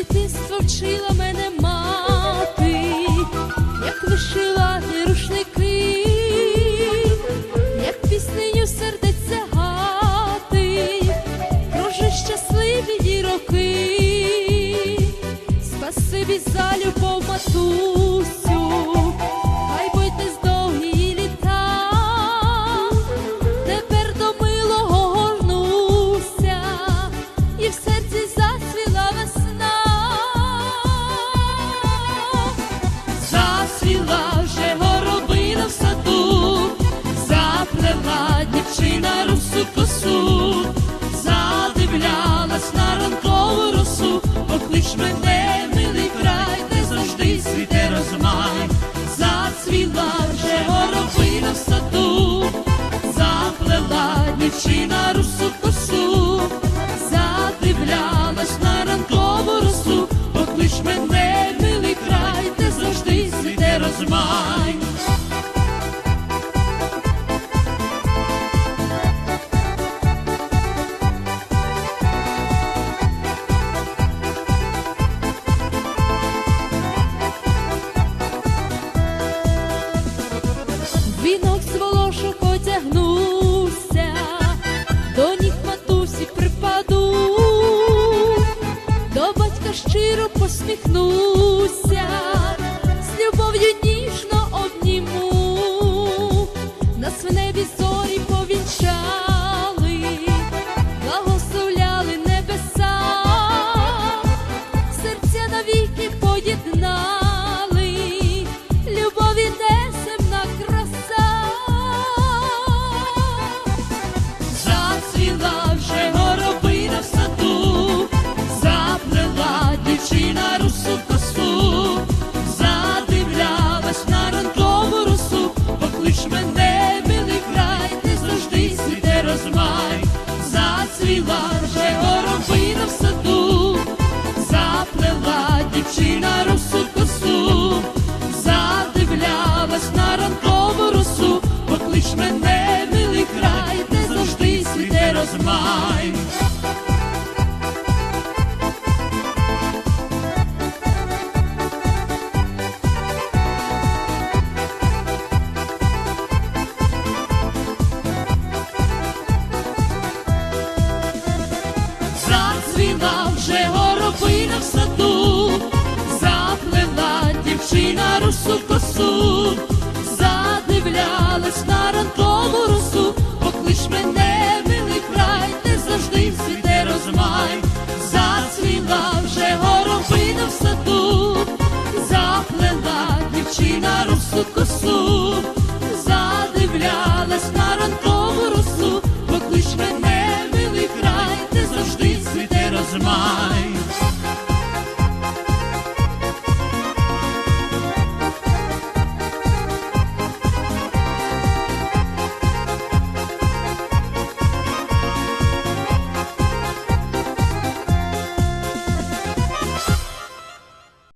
дитинство вчила мене мати, як вишивати рушники, як піснею сердиться гати, Кружи щасливі роки, спасибі за любов мату. Cristina, o suco щиро посміхнуся, з любов'ю ніжно. очі на росу косу, задивлялась на ранкову росу, поклич мене, милий край, де завжди світе розмай. Зацвіла вже горобина в саду. Yusuf